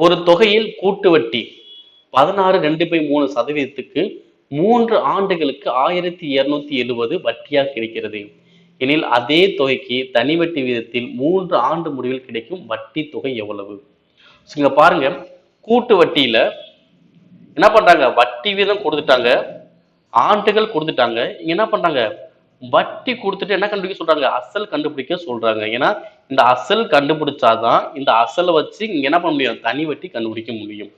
ஒரு தொகையில் கூட்டு வட்டி பதினாறு ரெண்டு பை மூணு சதவீதத்துக்கு மூன்று ஆண்டுகளுக்கு ஆயிரத்தி இருநூத்தி எழுபது வட்டியாக கிடைக்கிறது. எனில் அதே தொகைக்கு தனி வட்டி வீதத்தில் மூன்று ஆண்டு முடிவில் கிடைக்கும் வட்டி தொகை எவ்வளவு? இங்க பாருங்க. கூட்டு வட்டியில என்ன பண்றாங்க? வட்டி வீதம் கொடுத்துட்டாங்க. ஆண்டுகள் கொடுத்துட்டாங்க. இங்க என்ன பண்றாங்க? வட்டி கொடுத்துட்டு என்ன கண்டுபிடிக்க சொல்றாங்க? அசல் கண்டுபிடிக்க சொல்றாங்க. ஏன்னா இந்த அசல் கண்டுபிடிச்சாதான் இந்த அசலை வச்சு இங்க என்ன பண்ண முடியும்? தனி வட்டி கண்டுபிடிக்க முடியும்.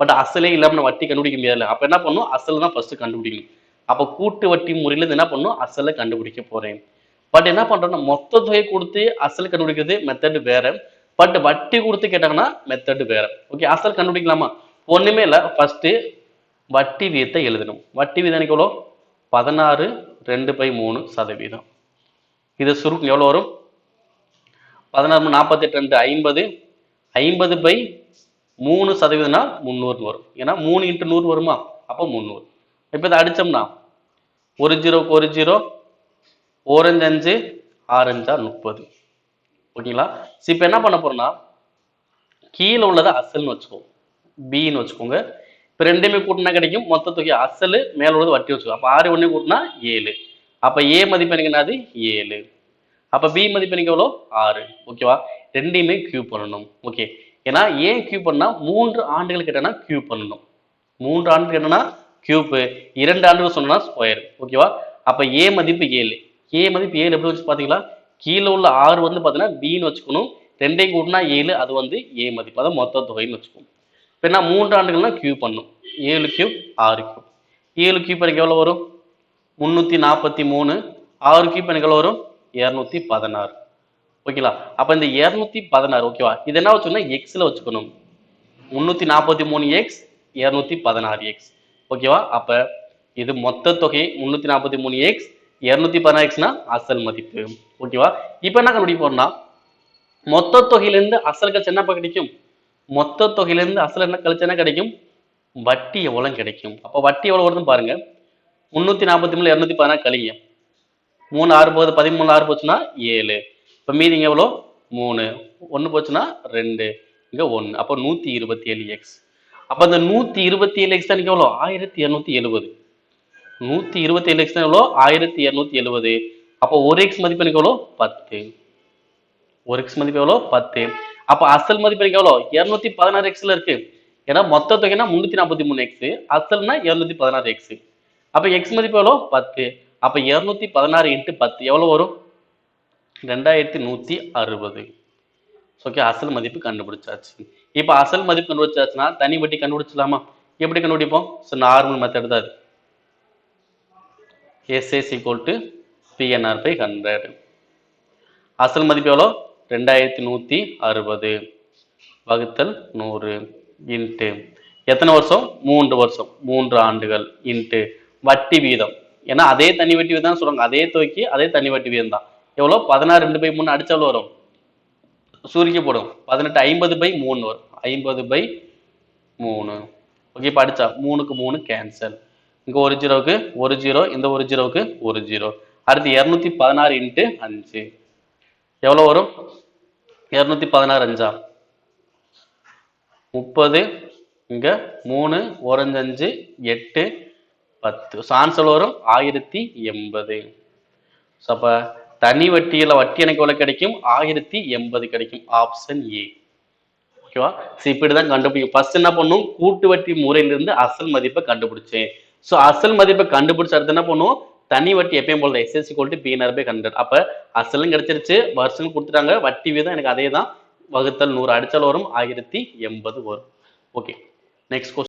பட் அசலே இல்லாம வட்டி கண்டுபிடிக்க முடியாதுல்ல. அப்ப என்ன பண்ணும்? அசல் தான் ஃபர்ஸ்ட் கண்டுபிடிக்கணும். அப்ப கூட்டு வட்டி முறையில என்ன பண்ணும்? அசலை கண்டுபிடிக்க போறேன். பட் என்ன பண்றோம்னா மொத்த தொகை கொடுத்து அசல் கண்டுபிடிக்கிறது மெத்தட் வேற. பட் வட்டி கொடுத்து கேட்டாங்கன்னா மெத்தட் வேற. ஓகே அசல் கண்டுபிடிக்கலாமா? ஒண்ணுமே இல்லை. ஃபர்ஸ்ட் வட்டி வீதத்தை எழுதணும். வட்டி வீதம் எனக்கு எவ்வளோ பதினாறு ரெண்டு பை மூணு சதவீதம். இது சுருக்கம் எவ்வளோ வரும்? பதினாறு நாற்பத்தெட்டு ரெண்டு ஐம்பது. ஐம்பது பை மூணு சதவீதம்னா முந்நூறுன்னு வரும். ஏன்னா மூணு இன்ட்டு நூறு வருமா? அப்போ முந்நூறு. இப்போ இதை அடித்தோம்னா ஒரு ஜீரோக்கு ஒரு ஜீரோ ஓரஞ்சு அஞ்சு ஆரஞ்சா முப்பது. ஓகேங்களா? சரி இப்போ என்ன பண்ண போகிறோம்னா கீழே உள்ளதை அசல்னு வச்சுக்கோ பின்னு வச்சுக்கோங்க. இப்போ ரெண்டுமே கூட்டினா கிடைக்கும். மொத்த தொகை அசல் மேல உள்ளது வட்டி வச்சுக்கோ. அப்போ ஆறு ஒன்று கூட்டினா ஏழு. அப்போ ஏ மதிப்பு எனக்கு என்னது? ஏழு. அப்போ பி மதிப்பு எனக்கு எவ்வளோ? ஆறு. ஓகேவா ரெண்டையுமே கியூ பண்ணணும். ஓகே ஏன்னா ஏன் கியூ பண்ணால் மூன்று ஆண்டுகள் கேட்டனா கியூ பண்ணணும். மூன்று ஆண்டுகள் கேட்டனா கியூப்பு இரண்டு ஆண்டுகள் சொன்னா ஸ்கொயர் ஓகேவா அப்போ ஏ மதிப்பு ஏழு. ஏ மதிப்பு ஏழு எப்படி வச்சு பார்த்தீங்களா கீழே உள்ள ஆறு வந்து பார்த்தீங்கன்னா பின்னு வச்சுக்கணும். ரெண்டையும் கூட்டினா ஏழு. அது வந்து ஏ மதிப்பு. அதை மொத்த தொகைன்னு வச்சுக்கணும் இப்போ என்ன மூன்று ஆண்டுகள்னா கியூ பண்ணும். ஏழு கியூப் ஆறு கியூப் ஏழு கியூப் எனக்கு எவ்வளோ வரும்? முந்நூற்றி நாற்பத்தி மூணு. ஆறு கியூப் எனக்கு எவ்வளோ வரும்? இரநூத்தி பதினாறு. ஓகேங்களா அப்போ இந்த இரநூத்தி பதினாறு ஓகேவா இது என்ன வச்சுக்கணும்? எக்ஸில் வச்சுக்கணும். முந்நூற்றி நாற்பத்தி மூணு எக்ஸ் இரநூத்தி பதினாறு எக்ஸ் ஓகேவா அப்போ இது மொத்த தொகை முந்நூற்றி நாற்பத்தி மூணு எக்ஸ் இரநூத்தி பதினாறு எக்ஸ்னா அசல் மதிப்பு. ஓகேவா இப்போ என்ன கண்டுபிடிப்போம்னா மொத்த தொகையிலேருந்து அசல் கட்சி என்னப்பா கிடைக்கும்? மொத்த தொகையிலேருந்து அசல் என்ன கழிச்சு என்ன கிடைக்கும்? வட்டி எவ்வளோ கிடைக்கும்? அப்போ வட்டி எவ்வளோ வருதுன்னு பாருங்க. முந்நூற்றி நாற்பத்தி மூணு இரநூத்தி பதினாறு கழிங்க. மூணு ஆறு போகுது பதிமூணு ஆறு போச்சுன்னா ஏழு. இப்போ மீதிங்க எவ்வளோ? மூணு. ஒன்று போச்சுன்னா ரெண்டு. இங்கே ஒன்று அப்போ நூற்றி இருபத்தி ஏழு எக்ஸ் அப்போ அந்த நூற்றி இருபத்தி ஏழு எக்ஸ் தான் எவ்வளோ? ஆயிரத்தி இரநூத்தி எழுபது. நூற்றி இருபத்தி ஏழு எக்ஸ் தான் எவ்வளோ? ஆயிரத்தி இரநூத்தி எழுபது. அப்போ ஒரு எக்ஸ் மதிப்பு எனக்கு எவ்வளோ? பத்து. ஒரு எக்ஸ் மதிப்பு எவ்வளோ? பத்து. அப்போ அசல் மதிப்பு எனக்கு எவ்வளோ இரநூத்தி பதினாறு எக்ஸ்ல இருக்கு. ஏன்னா மொத்த தொகைனா முந்நூற்றி நாற்பத்தி மூணு எக்ஸ் அசல்னா இரநூத்தி பதினாறு எக்ஸ் அப்போ எக்ஸ் மதிப்பு எவ்வளோ பத்து. அப்போ இரநூத்தி பதினாறு இன்ட்டு பத்து. எவ்வளோ வரும்? ரெண்டாயிரத்தி நூற்றி அறுபது. ஓகே அசல் மதிப்பு கண்டுபிடிச்சாச்சு. இப்போ அசல் மதிப்பு கண்டுபிடிச்சாச்சுன்னா தனி வட்டி கண்டுபிடிச்சலாமா எப்படி கண்டுபிடிப்போம்? ஸோ நார்மல் மெத்தட் தான் அது SS equal to PNR by hundred அசல் மதிப்பு எவ்வளோ ரெண்டாயிரத்தி நூற்றி அறுபது. வகுத்தல் நூறு இன்ட்டு. எத்தனை வருஷம்? மூன்று வருஷம். மூன்று ஆண்டுகள் இன்ட்டு. வட்டி வீதம். ஏன்னா அதே தனி வட்டி வீதம் தான் அதே தொகைக்கு அதே தனி வட்டி வீதம் தான் எவ்வளோ? பதினாறு ரெண்டு பை மூணு அடித்தாலும் வரும். சுருக்கி போடும். பதினெட்டு ஐம்பது பை மூணு வரும். ஐம்பது பை மூணு. ஓகே இப்போ அடித்தா மூணுக்கு மூணு கேன்சல் இங்கே ஒரு ஜீரோவுக்கு ஒரு ஜீரோ இந்த ஒரு ஜீரோவுக்கு ஒரு ஜீரோ. அடுத்து இரநூத்தி பதினாறு இன்ட்டு அஞ்சு. எவ்வளோ வரும்? இரநூத்தி பதினாறு அஞ்சா. முப்பது இங்கே மூணு ஓரஞ்சு அஞ்சு எட்டு பத்து. சான்சல் வரும் ஆயிரத்தி எண்பது. ஸோ அப்போ தனி வட்டியில் வட்டி எனக்கு எவ்வளோ கிடைக்கும்? ஆயிரத்தி எண்பது கிடைக்கும். ஆப்ஷன் ஏ ஓகேவா ஸோ இப்படி தான் கண்டுபிடிக்கும் ஃபர்ஸ்ட் என்ன பண்ணும்? கூட்டு வட்டி முறையிலிருந்து அசல் மதிப்பை கண்டுபிடிச்சேன். ஸோ அசல் மதிப்பை கண்டுபிடிச்ச அடுத்து என்ன பண்ணுவோம் தனி வட்டி எப்பயும் போல SSC gold PNR by hundred அப்போ அசலும் கிடைச்சிருச்சு. வருஷம் கொடுத்துட்டாங்க. வட்டி வீதம் எனக்கு அதே தான் வகுத்தல் நூறு அடிச்சல் வரும். ஆயிரத்தி எண்பது வரும். Okay next question